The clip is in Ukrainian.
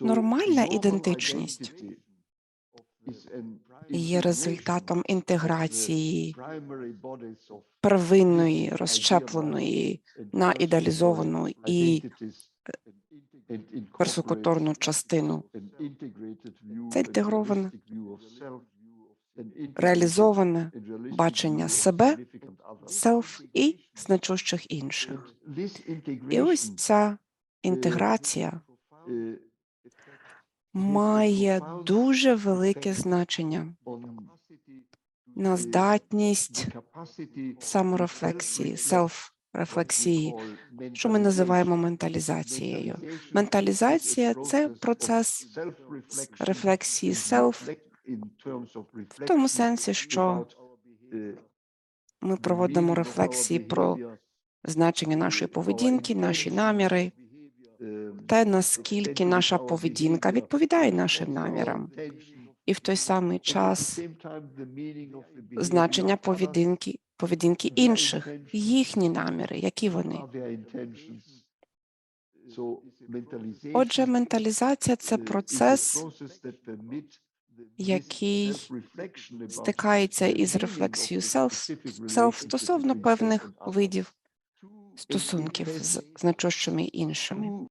Нормальна ідентичність є результатом інтеграції первинної, розщепленої на ідеалізовану і персекуторну частину. Це інтегроване, реалізоване бачення себе, селф і значущих інших. І ось ця інтеграція має дуже велике значення на здатність саморефлексії, селф-рефлексії, що ми називаємо менталізацією. Менталізація це процес рефлексії селф в тому сенсі, що ми проводимо рефлексії про значення нашої поведінки, наші наміри, те, наскільки наша поведінка відповідає нашим намірам, і в той самий час значення поведінки, поведінки інших, їхні наміри, які вони. Отже, менталізація це процес, який стикається із рефлексією селф, стосовно певних видів стосунків з значущими іншими.